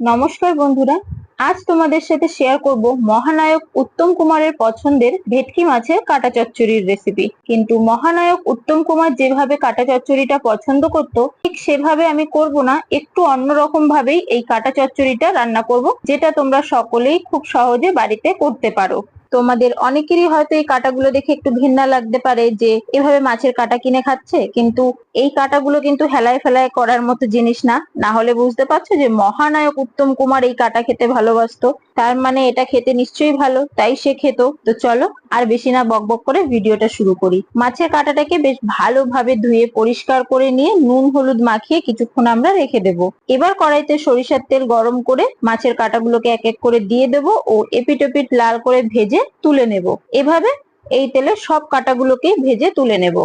নমস্কার বন্ধুরা, আজ তোমাদের সাথে শেয়ার করব মহানায়ক উত্তম কুমারের পছন্দের ভেটকি মাছের কাটা চচ্চড়ির রেসিপি কিন্তু মহানায়ক উত্তম কুমার যেভাবে কাটা চচ্চড়িটা পছন্দ করত, ঠিক সেভাবে আমি করব না, একটু অন্যরকম ভাবেই এই কাটা চচ্চড়িটা রান্না করব, যেটা তোমরা সকলেই খুব সহজে বাড়িতে করতে পারো। তোমাদের অনেকেরই হয়তো এই কাটাগুলো দেখে একটু ঘৃণা লাগতে পারে যে, এভাবে মাছের কাটা কিনে খাচ্ছে? কিন্তু এই কাটাগুলো কিন্তু হেলায় ফেলায় করার মতো জিনিস না। না হলে বুঝতে পারছ যে মহানায়ক উত্তম কুমার এই কাটা খেতে ভালোবাসতো। তার মানে এটা খেতে নিশ্চয়ই ভালো, তাই সে খেত। তো চলো, আর বেশি না বকবক করে ভিডিওটা শুরু করি। মাছের কাটাটাকে বেশ ভালোভাবে ধুয়ে পরিষ্কার করে নিয়ে নুন, হলুদ মাখিয়ে কিছুক্ষণ আমরা রেখে দেব। এবার কড়াইতে সরিষার তেল গরম করে মাছের কাটাগুলোকে এক এক করে দিয়ে দেব ও এপিট ওপিট লাল করে ভেজে তুলে নেব। এভাবে এই তেলে সব কাটাগুলোকে ভেজে তুলে নেব।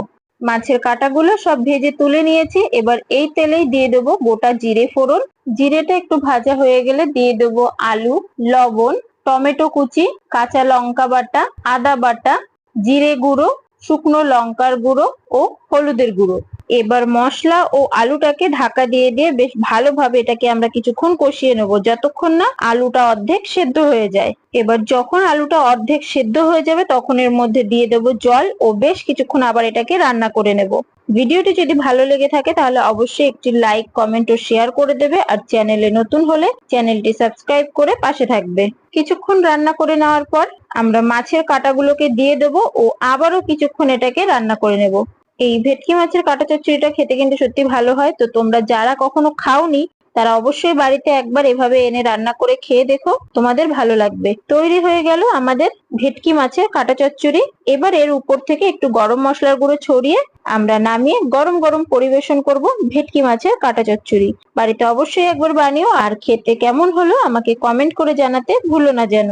মাছের কাটাগুলো সব ভেজে তুলে নিয়েছি। এবার এই তেলেই দিয়ে দেব গোটা জিরে ফোড়ন। জিরেটা একটু ভাজা হয়ে গেলে দিয়ে দেব আলু, লবণ, টমেটো কুচি, কাঁচা লঙ্কা বাটা, আদা বাটা, জিরে গুঁড়ো, শুকনো লঙ্কার গুঁড়ো ও হলুদের গুঁড়ো। এবার মশলা ও আলুটাকে ঢাকা দিয়ে দিয়ে বেশ ভালোভাবে এটাকে আমরা কিছুক্ষণ কষিয়ে নেব। যতক্ষণ না আলুটা অর্ধেক সেদ্ধ হয়ে যায়। এবার যখন আলুটা অর্ধেক সেদ্ধ হয়ে যাবে, তখন এর মধ্যে দিয়ে দেব জল ও বেশ কিছুক্ষণ আবার এটাকে রান্না করে নেব। ভিডিওটি যদি ভালো লেগে থাকে, তাহলে অবশ্যই একটি লাইক, কমেন্ট ও শেয়ার করে দেবে। আর চ্যানেলে নতুন হলে চ্যানেলটি সাবস্ক্রাইব করে পাশে থাকবে। কিছুক্ষণ রান্না করে নেওয়ার পর আমরা মাছের কাটাগুলোকে দিয়ে দেব ও আবারও কিছুক্ষণ এটাকে রান্না করে নেব। এই ভেটকি মাছের কাটা চচ্চড়িটা খেতে কিন্তু সত্যি ভালো হয়। তো তোমরা যারা কখনো খাওনি, তারা অবশ্যই বাড়িতে একবার এভাবে এনে রান্না করে খেয়ে দেখো। তোমাদের ভালো লাগবে। তৈরি হয়ে গেল আমাদের ভেটকি মাছের কাটা চচ্চড়ি। এবার এর উপর থেকে একটু গরম মশলার গুঁড়ো ছড়িয়ে আমরা নামিয়ে গরম গরম পরিবেশন করব ভেটকি মাছের কাটা চচ্চড়ি। বাড়িতে অবশ্যই একবার বানিও। আর খেতে কেমন হলো আমাকে কমেন্ট করে জানাতে ভুলো না যেন।